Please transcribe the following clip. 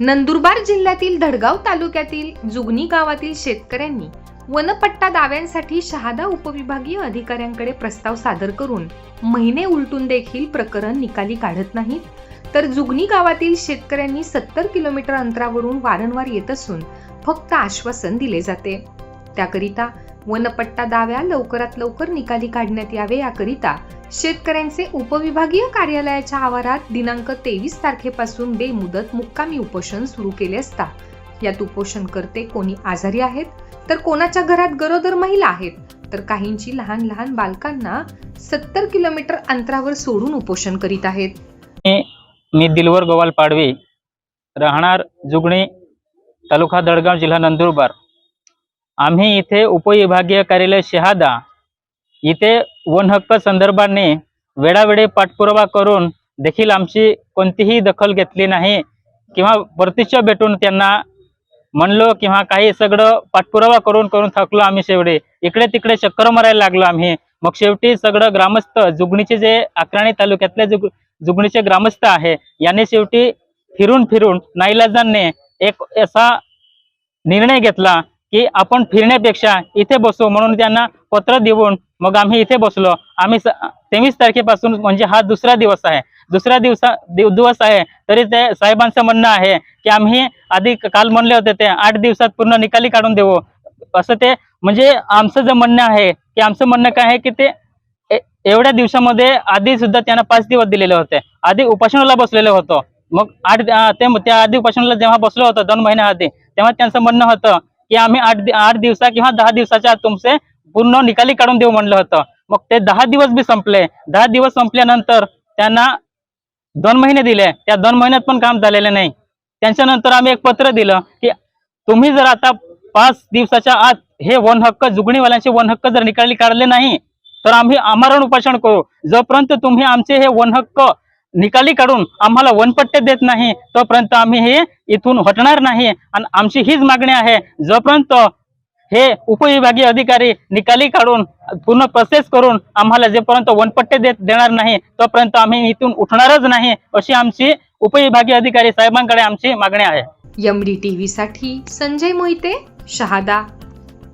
नंदुरबार जिल्ह्यातील धडगाव तालुक्यातील जुगनी गावातील शेतकऱ्यांनी वनपट्टा दाव्यांसाठी शहादा उपविभागीय अधिकाऱ्यांकडे प्रस्ताव सादर करून महिने उलटून देखील प्रकरण निकाली काढत नाहीत. तर जुगनी गावातील शेतकऱ्यांनी सत्तर किलोमीटर अंतरावरून वारंवार येत असून फक्त आश्वासन दिले जाते. त्याकरिता वनपट्टा दाव्या लवकरात लवकर निकाली काढण्यात यावे याकरिता शेतकऱ्यांचे उपविभागीय कार्यालयाच्या आवारात दिनांक तेवीस तारखेपासून बेमुदत मुक्कामी उपोषण सुरू केले असता. यात उपोषण करते कोणी आजारी आहेत तर कोणाच्या घरात गरोदर महिला आहेत तर काहींची लहान लहान बालकांना सत्तर किलोमीटर अंतरावर सोडून उपोषण करीत आहेत. मी दिलवर गोवाल पाडवी राहणार जुगणी तालुका दडगाव जिल्हा नंदुरबार. आम्ही इथे उपविभागीय कार्यालय शहादा इथे वन हक्क संदर्भाने वेळावेळी पाठपुरावा करून देखील आमची कोणतीही दखल घेतली नाही किंवा प्रत्यक्ष भेटून त्यांना म्हणलो किंवा काही सगळं पाठपुरावा करून करून थकलो आम्ही शेवटी. इकडे तिकडे चक्कर मारायला लागलो आम्ही. मग शेवटी सगळं ग्रामस्थ जुगणीचे जे अक्राणी तालुक्यातले जुग जुगणीचे ग्रामस्थ आहे यांनी शेवटी फिरून फिरून नाईलाजांनी एक असा निर्णय घेतला की आपण फिरण्यापेक्षा इथे बसू म्हणून त्यांना पत्र देऊन मग आम्ही इथे बसलो. आम्ही तेवीस तारखेपासून म्हणजे हा दुसरा दिवस आहे. दुसरा दिवसा दिव- दिवस आहे. तरी ते साहेबांचं म्हणणं आहे की आम्ही आधी काल म्हणले होते ते आठ दिवसात पूर्ण निकाली काढून देऊ. असं ते म्हणजे आमचं जे म्हणणं आहे की आमचं म्हणणं काय आहे की ते एवढ्या दिवसामध्ये आधी सुद्धा त्यांना पाच दिवस दिलेले होते. आधी उपासनाला बसलेलं होतं. मग आठ ते त्या आधी उपासनाला जेव्हा बसलो होतो दोन महिन्या आधी तेव्हा त्यांचं म्हणणं होतं की आम्ही आठ आठ दिवसा किंवा दहा दिवसाच्या आत तुमचे पूर्ण निकाली काढून देऊ म्हणलं होतं. मग ते दहा दिवस बी संपले. दहा दिवस संपल्यानंतर त्यांना दोन महिने दिले. त्या दोन महिन्यात पण काम झालेलं नाही. त्यांच्यानंतर आम्ही एक पत्र दिलं की तुम्ही जर आता पाच दिवसाच्या आत हे वन हक्क जुगणीवाल्यांचे वन हक्क जर निकाली काढले नाही तर आम्ही आमरण उपोषण करू. जोपर्यंत तुम्ही आमचे हे वन हक्क निकाली काढून आम्हाला वनपट्टे देत नाही तोपर्यंत आम्ही हे इथून हटणार नाही. आणि आमची हीच मागणी आहे जोपर्यंत हे उपविभागीय अधिकारी निकाली काढून पूर्ण प्रोसेस करून आम्हाला जेपर्यंत वनपट्टे देत देणार नाही तोपर्यंत आम्ही इथून उठणारच नाही अशी आमची उपविभागीय अधिकारी साहेबांकडे आमची मागणी आहे. एमडी टीव्ही साठी संजय मोहिते शहादा.